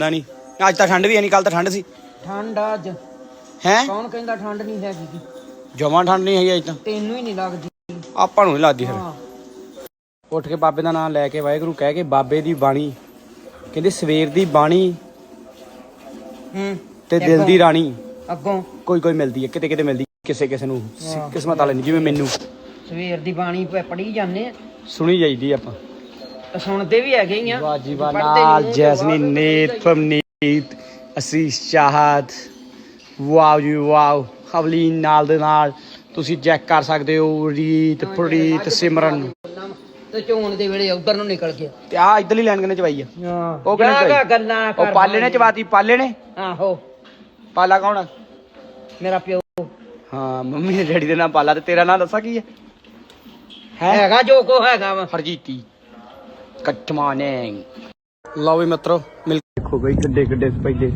ਨਹੀਂ ਅੱਜ ਤਾਂ ਠੰਡ ਵੀ ਹੈ ਨਹੀਂ ਕੱਲ ਤਾਂ ਠੰਡ ਸੀ। ਠੰਡ ਆ ਅੱਜ। ਹੈ? ਕੌਣ ਕਹਿੰਦਾ ਠੰਡ ਨਹੀਂ ਹੈਗੀ ਗੀ? ਜਮਾਂ ਠੰਡ ਨਹੀਂ ਹੈਗੀ ਅੱਜ ਤਾਂ। ਤੈਨੂੰ ਹੀ ਨਹੀਂ ਲੱਗਦੀ। ਆਪਾਂ ਨੂੰ ਨਹੀਂ ਲੱਗਦੀ ਫਿਰ। ਹਾਂ। ਉੱਠ ਕੇ ਬਾਬੇ ਦਾ ਨਾਮ ਲੈ ਕੇ ਵਾਹਿਗੁਰੂ ਕਹਿ ਕੇ ਬਾਬੇ ਦੀ ਬਾਣੀ। ਕਹਿੰਦੇ ਸਵੇਰ ਦੀ ਬਾਣੀ ਹੂੰ। ਤੇ ਦਿਲ ਦੀ ਰਾਣੀ। ਅੱਗੋਂ। ਕੋਈ ਕੋਈ ਮਿਲਦੀ ਹੈ ਕਿਤੇ ਕਿਤੇ ਮਿਲਦੀ ਕਿਸੇ ਕਿਸੇ ਨੂੰ। ਸ-। ਕਿਸਮਤ ਵਾਲੇ ਨੂੰ ਜਿਵੇਂ ਮੈਨੂੰ। ਸਵੇਰ ਦੀ ਬਾਣੀ ਪੜੀ ਜਾਂਦੇ ਆ। ਸੁਣੀ ਜਾਈਦੀ ਆਪਾਂ। ਸੁਣਦੇ ਵੀ ਹੈਗੇ ਹੀ ਆ। ਨਹੀਂ, ਜੈਸਮੀਨ ਨੀਤ ਫਰਨੀਤ ਅਸੀਸ ਚਾਹਤ। ਵਾਓ ਜੀ ਵਾਓ ਹਵਲੀਨ ਨਾਲ ਦੇ ਨਾਲ ਤੁਸੀਂ ਚੈੱਕ ਕਰ ਸਕਦੇ ਹੋ ਰੀਤ ਪ੍ਰੀਤ ਸਿਮਰਨ। ਤੇ ਚੋਣ ਦੇ ਵੇਲੇ ਉਧਰ ਨੂੰ ਨਿਕਲ ਗਿਆ। ਤੇ ਆ ਇਧਰਲੀ ਲਾਈਨ ਕਿਨੇ ਚਵਾਈ ਆ? ਉਹ ਕਿਹਨੇ ਚਵਾਈ? ਗੱਲਾਂ ਉਹ ਪਾਲੇ ਨੇ ਚਵਾਤੀ? ਪਾਲੇ ਨੇ? ਆਹੋ। ਪਾਲਾ ਕੌਣ ਆ? ਮੇਰਾ ਪਿਓ। ਹਾਂ ਮੰਮੀ ਦੇ ਡੈਡੀ ਦੇ ਨਾਮ ਪਾਲਾ ਤੇ ਤੇਰਾ ਨਾਮ ਦੱਸਾਂ ਕੀ ਹੈ ਹੈ? ਹੈਗਾ ਜੋ ਕੋ ਹੈਗਾ ਵਾ। ਹਰਜੀਤੀ ਕੱਟ ਮਾਰਨਿੰਗ ਲਓ ਵੀ ਮਿੱਤਰੋ ਮਿਲ ਦੇਖੋ ਬਈ ਕਿੱਡੇ ਕਿੱਡੇ ਪਹਿਲੇ